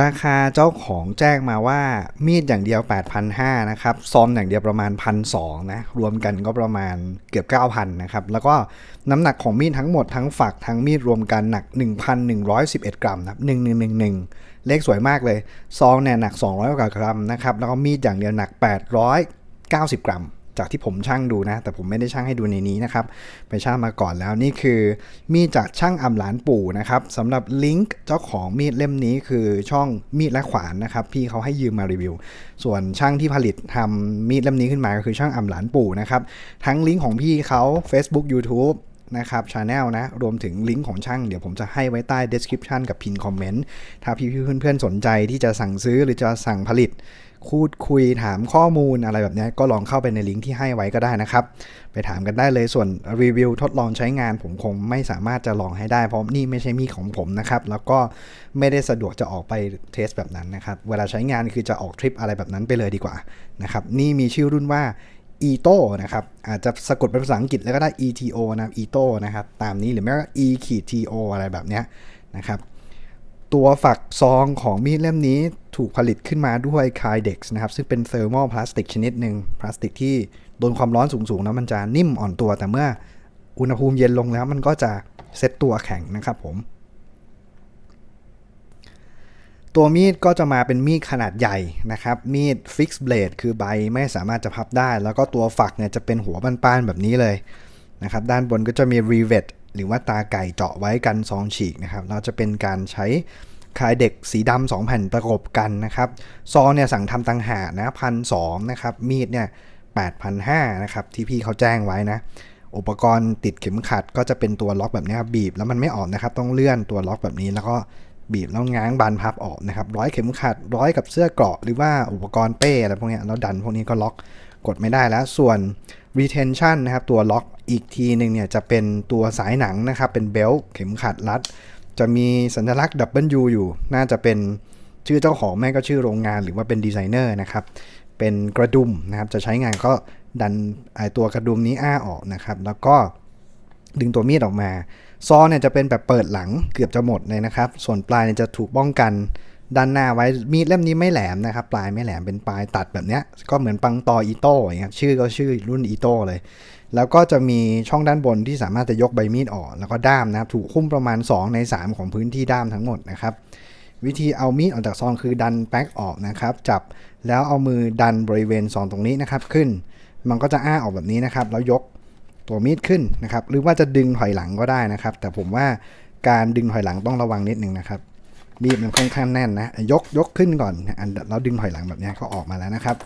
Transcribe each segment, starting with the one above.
ราคาเจ้าของแจ้งมาว่ามีดอย่างเดียว 8,500นะครับ ซอมอย่างเดียวประมาณ 1,200นะ รวมกันก็ประมาณเกือบ 9,000นะครับ แล้วก็น้ำหนักของมีดทั้งหมดทั้งฝักทั้งมีดรวมกันหนัก 1,111 กรัมนะครับ1111 เลขสวยมากเลย ซองเนี่ยหนัก 200กว่ากรัมนะครับ แล้วก็มีดอย่างเดียวหนัก 890 กรัม จากที่ผมช่างดูนะ แต่ผมไม่ได้ช่างให้ดูในนี้นะครับ ไปช่างมาก่อนแล้วนี่คือ มีดจากช่างอำหลานปู่นะครับสำหรับลิงก์เจ้าของมีดเล่มนี้คือช่องมีดและขวานนะครับ พี่เขาให้ยืมมารีวิว ส่วนช่างที่ผลิตทำมีดเล่มนี้ขึ้นมาก็คือช่างอำหลานปู่นะครับ ทั้งลิงก์ของพี่เขา Facebook YouTube นะครับชาแนลนะ รวมถึงลิงก์ของช่างเดี๋ยวผมจะให้ไว้ใต้ description กับพินคอมเมนต์ ถ้าพี่ๆเพื่อนๆสนใจที่จะสั่งซื้อหรือจะสั่งผลิตคูดคุยถามข้อมูลอะไรแบบนี้ก็ลองเข้าไปในลิงก์ที่ให้ไว้ก็ได้นะครับ ไปถามกันได้เลยส่วนรีวิวทดลองใช้งานผมคงไม่สามารถจะลองให้ได้ เพราะนี่ไม่ใช่มีของผมนะครับ แล้วก็ไม่ได้สะดวกจะออกไปเทสแบบนั้นนะครับ เวลาใช้งานคือจะออกทริปอะไรแบบนั้นไปเลยดีกว่านะครับนี่มีชื่อรุ่นว่า e t o นะครับ อาจจะสะกดเป็นภาษาอังกฤษแล้วก็ได้ ETO นะครับ e t o นะครับ ตามนี้หรือไม่ก็ e ขีด to อะไรแบบนี้นะครับ ตัวฝักซองของมีดเล่มนี้ถูกผลิตขึ้นมาด้วย k y d e x นะครับ ซึ่งเป็นเทอร์ a l พลาสติกชนิดหนึ่งพลาสติกที่โดนความร้อนสูงๆแล้วมันจะนิ่มอ่อนตัว แต่เมื่ออุณหภูมิเย็นลงแล้วมันก็จะเซตตัวแข็งนะครับผม ตัวมีดก็จะมาเป็นมีดขนาดใหญ่นะครับ มีดฟิกซ์เบลดคือใบไม่สามารถจะพับได้ แล้วก็ตัวฝักเนี่ยจะเป็นหัวป้านๆแบบนี้เลยนะครับ ด้านบนก็จะมีรีเวทหรือว่าตาไก่เจาะไว้กันซองฉีกนะครับ เราจะเป็นการใช้คายเด็กสีดำสองแผ่นประกบกันนะครับ ซองเนี่ยสั่งทำตังหานะพันสนะครับ มีดเนี่ย8,500นะครับ ที่พี่เขาแจ้งไว้นะ อุปกรณ์ติดเข็มขัดก็จะเป็นตัวล็อกแบบนี้ครับบีบ แล้วมันไม่ออกนะครับ ต้องเลื่อนตัวล็อกแบบนี้แล้วก็ บีบแล้วง้างบานพับออกนะครับร้อยเข็มขัดร้อยกับเสื้อเกราะหรือว่าอุปกรณ์เป้อะไรพวกนี้แล้วดันพวกนี้ก็ล็อกกดไม่ได้แล้วส่วน retention นะครับตัวล็อกอีกทีหนึ่งเนี่ยจะเป็นตัวสายหนังนะครับเป็นเบลเข็มขัดรัด จะมีสัญลักษณ์ W อยู่ น่าจะเป็นชื่อเจ้าของแม่ก็ชื่อโรงงานหรือว่าเป็นดีไซเนอร์นะครับเป็นกระดุมนะครับจะใช้งานก็ดันไอตัวกระดุมนี้อ้าออกนะครับแล้วก็ดึงตัวมีดออกมา ซอเนี่ยจะเป็นแบบเปิดหลังเกือบจะหมดเลยนะครับ ส่วนปลายเนี่ยจะถูกป้องกันด้านหน้าไว้มีดเล่มนี้ไม่แหลมนะครับ ปลายไม่แหลมเป็นปลายตัดแบบเนี้ยก็เหมือนปังตออีโต้อย่างเงี้ยชื่อก็ชื่อรุ่นอีโต้เลย แล้วก็จะมีช่องด้านบนที่สามารถจะยกใบมีดออก แล้วก็ด้ามนะครับถูกคุ้มประมาณ 2 ใน 3 ของพื้นที่ด้ามทั้งหมดนะครับ วิธีเอามีดออกจากซองคือดันแป๊กออกนะครับ จับแล้วเอามือดันบริเวณซองตรงนี้นะครับขึ้น มันก็จะอ้าออกแบบนี้นะครับแล้วยก ตัวมีดขึ้นนะครับ หรือว่าจะดึงถอยหลังก็ได้นะครับ แต่ผมว่าการดึงถอยหลังต้องระวังนิดนึงนะครับ มีดมันค่อนข้างแน่นนะ ยกยกขึ้นก่อนอันแล้วดึงถอยหลังแบบนี้ก็ออกมาแล้วนะครับ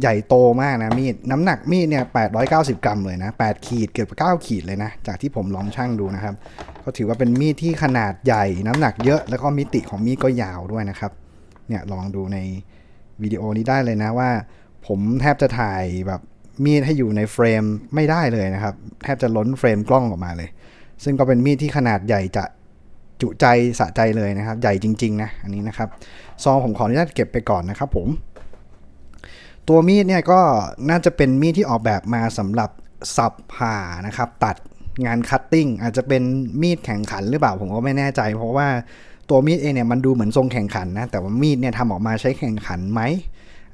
ใหญ่โตมากนะมีด น้ำหนักมีดเนี่ย890 กรัมเลยนะ8ขีดเกือบ9ขีดเลยนะ จากที่ผมลองชั่งดูนะครับ ก็ถือว่าเป็นมีดที่ขนาดใหญ่ น้ำหนักเยอะ แล้วก็มิติของมีดก็ยาวด้วยนะครับ เนี่ยลองดูในวิดีโอนี้ได้เลยนะว่า ผมแทบจะถ่ายแบบ มีดให้อยู่ในเฟรมไม่ได้เลยนะครับ แทบจะล้นเฟรมกล้องออกมาเลย ซึ่งก็เป็นมีดที่ขนาดใหญ่จะจุใจสะใจเลยนะครับ ใหญ่จริง ๆ นะ อันนี้นะครับ ซองผมขออนุญาตเก็บไปก่อนนะครับผม ตัวมีดเนี่ยก็น่าจะเป็นมีดที่ออกแบบมาสำหรับสับผ่านะครับ ตัดงานคัตติ้งอาจจะเป็นมีดแข่งขันหรือเปล่าผมก็ไม่แน่ใจ เพราะว่าตัวมีดเองเนี่ยมันดูเหมือนทรงแข่งขันนะ แต่ว่ามีดเนี่ยทำออกมาใช้แข่งขันไหม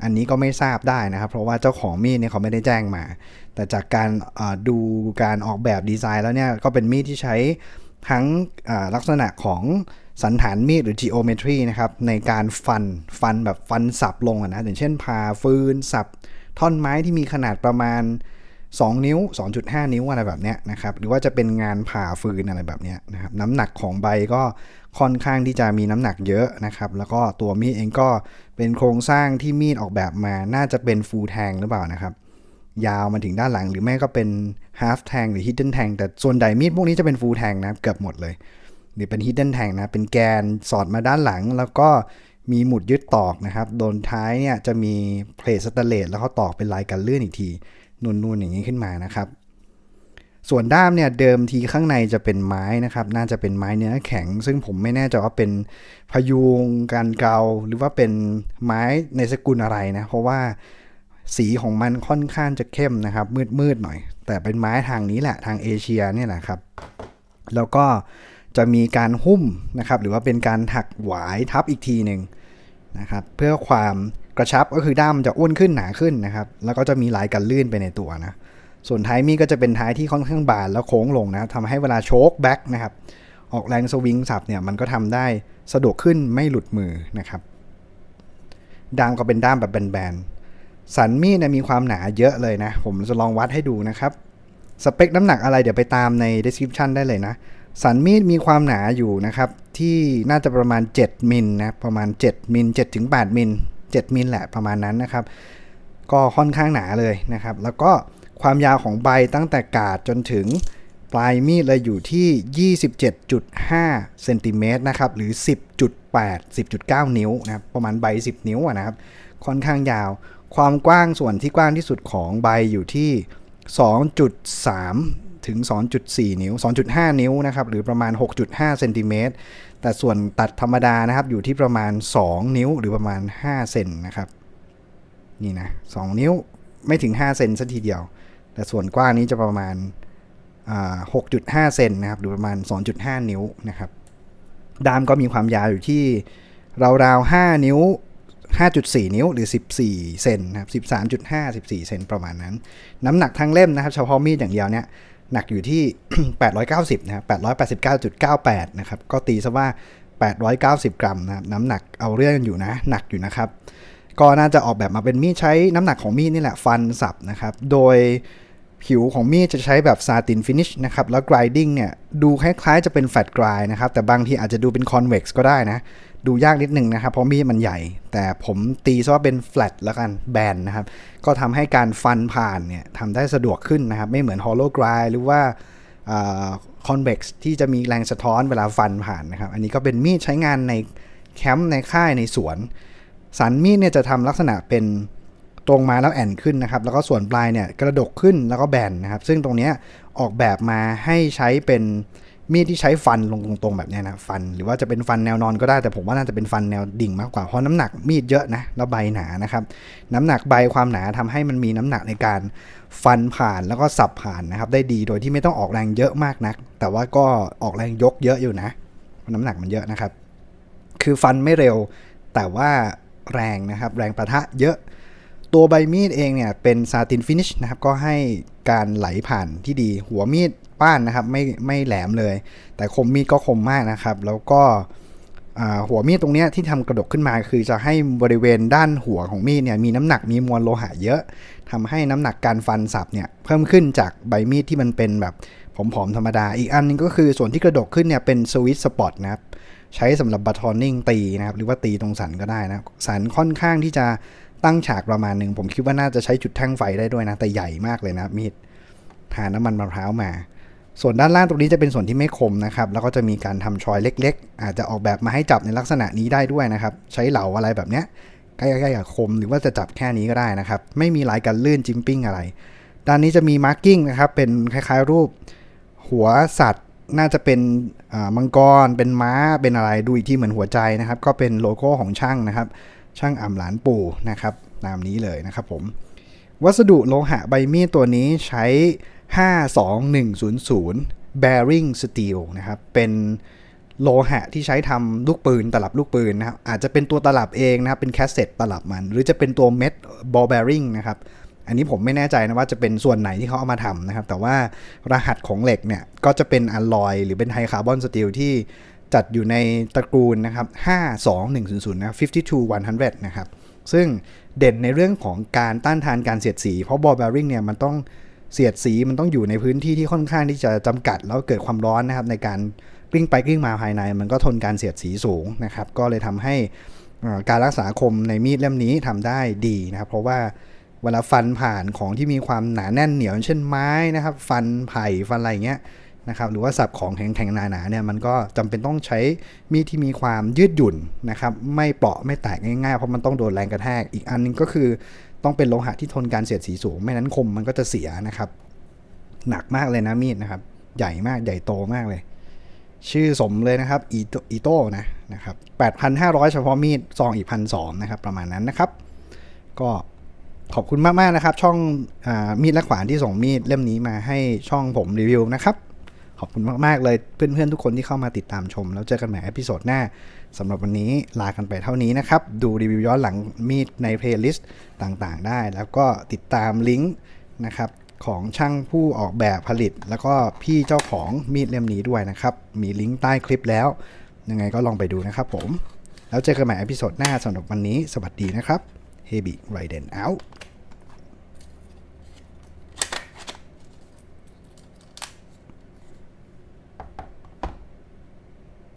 อันนี้ก็ไม่ทราบได้นะครับ เพราะว่าเจ้าของมีดเนี่ยเขาไม่ได้แจ้งมา แต่จากการดูการออกแบบดีไซน์แล้วเนี่ยก็เป็นมีดที่ใช้ทั้งลักษณะของสันฐานมีดหรือ geometry นะครับ ในการฟันฟันแบบฟันสับลงนะอย่างเช่นผ่าฟืนสับท่อนไม้ที่มีขนาดประมาณ 2 นิ้ว 2.5 นิ้วอะไรแบบเนี้ยนะครับหรือว่าจะเป็นงานผ่าฟืนอะไรแบบเนี้ยนะครับน้ำหนักของใบก็ค่อนข้างที่จะมีน้ำหนักเยอะนะครับแล้วก็ตัวมีดเองก็เป็นโครงสร้างที่มีดออกแบบมาน่าจะเป็นฟูลแทงหรือเปล่านะครับยาวมาถึงด้านหลังหรือไม่ก็เป็น half tang หรือ hidden tang แต่ส่วนใหญ่มีดพวกนี้จะเป็น full tang นะเกือบหมดเลย หรือเป็น hidden tang นะเป็นแกนสอดมาด้านหลัง แล้วก็มีหมุดยึดตอกนะครับโดนท้ายเนี่ยจะมีเพลทสแตนเลสแล้วเขาตอกเป็นลายกันเลื่อนอีกที นูนๆอย่างนี้ขึ้นมานะครับ ส่วนด้ามเนี่ยเดิมทีข้างในจะเป็นไม้นะครับ น่าจะเป็นไม้เนื้อแข็ง ซึ่งผมไม่แน่ใจว่าเป็นพยุงการเกาหรือว่าเป็นไม้ในสกุลอะไรนะ เพราะว่าสีของมันค่อนข้างจะเข้มนะครับ มืดๆหน่อย แต่เป็นไม้ทางนี้แหละทางเอเชียเนี่ยแหละครับ แล้วก็จะมีการหุ้มนะครับ หรือว่าเป็นการถักหวายทับอีกทีหนึ่งนะครับ เพื่อความ กระชับก็คือด้ามมันจะอ้วนขึ้นหนาขึ้นนะครับ แล้วก็จะมีลายกันลื่นไปในตัวนะ ส่วนท้ายมีดก็จะเป็นท้ายที่ค่อนข้างบานแล้วโค้งลงนะทำให้เวลาโชกแบ็กนะครับ ออกแรงสวิงสับเนี่ยมันก็ทำได้สะดวกขึ้นไม่หลุดมือนะครับ ด้ามก็เป็นด้ามแบบแบนๆ สันมีดเนี่ยมีความหนาเยอะเลยนะ ผมจะลองวัดให้ดูนะครับ สเปคน้ำหนักอะไรเดี๋ยวไปตามใน description ได้เลยนะ สันมีดมีความหนาอยู่นะครับ ที่น่าจะประมาณ 7มิลนะ ประมาณ7มิล7ถึง8มิล 7 มิลแหละประมาณนั้นนะครับ ก็ค่อนข้างหนาเลยนะครับ แล้วก็ความยาวของใบตั้งแต่กาดจนถึงปลายมีดเลยอยู่ที่ 27.5เซนติเมตรนะครับ หรือ 10.8 10.9 นิ้วนะครับ ประมาณใบ 10 นิ้วอะนะครับ ค่อนข้างยาว ความกว้างส่วนที่กว้างที่สุดของใบอยู่ที่ 2.3 ถึง 2.4 นิ้ว 2.5 นิ้วนะครับหรือประมาณ 6.5เซนติเมตรแต่ส่วนตัดธรรมดานะครับอยู่ที่ประมาณ 2 นิ้วหรือประมาณ 5 เซนนะครับนี่นะ2นิ้วไม่ถึง 5 เซนสักทีเดียว แต่ส่วนกว้างนี้จะประมาณ 6.5 เซนนะครับหรือประมาณ 2.5 นิ้วนะครับดามก็มีความยาวอยู่ที่ราวๆ 5 นิ้ว 5.4 นิ้วหรือ 14 เซนนะครับ 13.5 14 เซนประมาณนั้น น้ำหนักทั้งเล่มนะครับ เฉพาะมีดอย่างเดียวเนี่ย หนักอยู่ที่ 890นะครับ889.98นะครับก็ตีซะว่า 890 กรัมนะครับน้ำหนักเอาเรื่องอยู่นะ หนักอยู่นะครับ ก็น่าจะออกแบบมาเป็นมีดใช้น้ำหนักของมีดนี่แหละฟันสับนะครับ โดยผิวของมีดจะใช้แบบซาตินฟินิชนะครับ แล้ว grinding เนี่ย ดูคล้ายๆจะเป็น flat grind นะครับ แต่บางทีอาจจะดูเป็น convex ก็ได้นะ ดูยากนิดหนึ่งนะครับ เพราะมีดมันใหญ่ แต่ผมตีซะว่าเป็น flat แล้วกันแบนนะครับ ก็ทำให้การฟันผ่านเนี่ยทำได้สะดวกขึ้นนะครับ ไม่เหมือน hollow grind หรือว่า convex ที่จะมีแรงสะท้อนเวลาฟันผ่านนะครับ อันนี้ก็เป็นมีดใช้งานในแคมป์ในค่ายในสวน สันมีดเนี่ยจะทำลักษณะเป็นตรงมาแล้วแอนขึ้นนะครับ แล้วก็ส่วนปลายเนี่ยกระดกขึ้นแล้วก็แบนนะครับ ซึ่งตรงนี้ออกแบบมาให้ใช้เป็น มีดที่ใช้ฟันลงตรงๆแบบนี้นะฟันหรือว่าจะเป็นฟันแนวนอนก็ได้ แต่ผมว่าน่าจะเป็นฟันแนวดิ่งมากกว่าเพราะน้ำหนักมีดเยอะนะแล้วใบหนานะครับน้ำหนักใบความหนาทำให้มันมีน้ำหนักในการฟันผ่านแล้วก็สับผ่านนะครับ ได้ดีโดยที่ไม่ต้องออกแรงเยอะมากนัก แต่ว่าก็ออกแรงยกเยอะอยู่นะเพราะน้ำหนักมันเยอะนะครับ คือฟันไม่เร็ว แต่ว่าแรงนะครับ แรงประทะเยอะตัวใบมีดเองเนี่ยเป็นซาตินฟินิชนะครับก็ให้การไหลผ่านที่ดีหัวมีด ป้านนะครับไม่ไม่แหลมเลย แต่คมมีดก็คมมากนะครับ แล้วก็หัวมีดตรงเนี้ยที่ทำกระดกขึ้นมาคือจะให้บริเวณด้านหัวของมีดเนี่ยมีน้ำหนักมีมวลโลหะเยอะทำให้น้ำหนักการฟันสับเนี่ยเพิ่มขึ้นจากใบมีดที่มันเป็นแบบผอมๆธรรมดา อีกอันนึงก็คือส่วนที่กระดกขึ้นเนี่ยเป็นสวิตสปอตนะครับใช้สำหรับบัตทอนนิ่งตีนะครับหรือว่าตีตรงสันก็ได้นะสันค่อนข้างที่จะตั้งฉากประมาณหนึ่งผมคิดว่าน่าจะใช้จุดแท่งไฟได้ด้วยนะแต่ใหญ่มากเลยนะมีดทาน้ำมันมะพร้าวมา ส่วนด้านล่างตรงนี้จะเป็นส่วนที่ไม่คมนะครับแล้วก็จะมีการทำชอยเล็ก ๆ อาจจะออกแบบมาให้จับในลักษณะนี้ได้ด้วยนะครับ ใช้เหลาอะไรแบบเนี้ยใกล้ๆกับคมหรือว่าจะจับแค่นี้ก็ได้นะครับ ไม่มีลายการลื่นจิมปิ้งอะไร ด้านนี้จะมีมาร์กิ้งนะครับ เป็นคล้ายๆรูปหัวสัตว์น่าจะเป็นมังกร เป็นม้า เป็นอะไรดูอีกที่เหมือนหัวใจนะครับ ก็เป็นโลโก้ของช่างนะครับ ช่างอ่ำหลานปู่นะครับ ตามนี้เลยนะครับผม วัสดุโลหะใบมีดตัวนี้ใช้ 52100 bearing steel นะครับ เป็นโลหะที่ใช้ทำลูกปืนตลับลูกปืนนะครับอาจจะเป็นตัวตลับเองนะครับ เป็นแคสเซ็ตตลับมัน หรือจะเป็นตัวเม็ด ball bearing นะครับ อันนี้ผมไม่แน่ใจนะว่าจะเป็นส่วนไหนที่เขาเอามาทำนะครับ แต่ว่ารหัสของเหล็กเนี่ย ก็จะเป็นอลลอยหรือเป็นไฮคาร์บอนสตีลที่จัดอยู่ในตระกูลนะครับ 52100นะ52100 นะครับ ซึ่งเด่นในเรื่องของการต้านทานการเสียดสี เพราะบอลแบริ่งเนี่ยมันต้อง เสียดสีมันต้องอยู่ในพื้นที่ที่ค่อนข้างที่จะจำกัด แล้วเกิดความร้อนนะครับในการกลิ้งไปกลิ้งมาภายใน มันก็ทนการเสียดสีสูงนะครับ ก็เลยทำให้การรักษาคมในมีดเล่มนี้ทำได้ดีนะครับ เพราะว่าเวลาฟันผ่านของที่มีความหนาแน่นเหนียวเช่นไม้นะครับ ฟันไผ่ฟันอะไรเงี้ยนะครับหรือว่าสับของแข็งๆหนาๆเนี่ยมันก็จำเป็นต้องใช้มีดที่มีความยืดหยุ่นนะครับไม่เปราะไม่แตกง่ายๆเพราะมันต้องโดนแรงกระแทกอีกอันหนึงก็คือ ต้องเป็นโลหะที่ทนการเสียดสีสูง ไม่นั้นคมมันก็จะเสียนะครับ หนักมากเลยนะมีดนะครับ ใหญ่มากใหญ่โตมากเลย ชื่อสมเลยนะครับอีโตอีโต้นะนะครับ8,500 เฉพาะมีดซองอีกพันสนะครับ ประมาณนั้นนะครับ ก็ขอบคุณมาก ๆ นะครับ ช่องอมีดและขวานที่ส่งมีดเล่มนี้มาให้ช่องผมรีวิวนะครับ ขอบคุณมากๆเลยเพื่อนๆทุกคนที่เข้ามาติดตามชม แล้วเจอกันใหม่เอพิโซดหน้าสำหรับวันนี้ลากันไปเท่านี้นะครับ ดูรีวิวย้อนหลังมีดในเพลย์ลิสต์ต่างๆ ได้ แล้วก็ติดตามลิงก์นะครับของช่างผู้ออกแบบผลิต แล้วก็พี่เจ้าของมีดเล่มนี้ด้วยนะครับ มีลิงก์ใต้คลิปแล้ว ยังไงก็ลองไปดูนะครับผม แล้วเจอกันใหม่เอพิโซดหน้าสำหรับวันนี้ สวัสดีนะครับ h e b y r i d e n out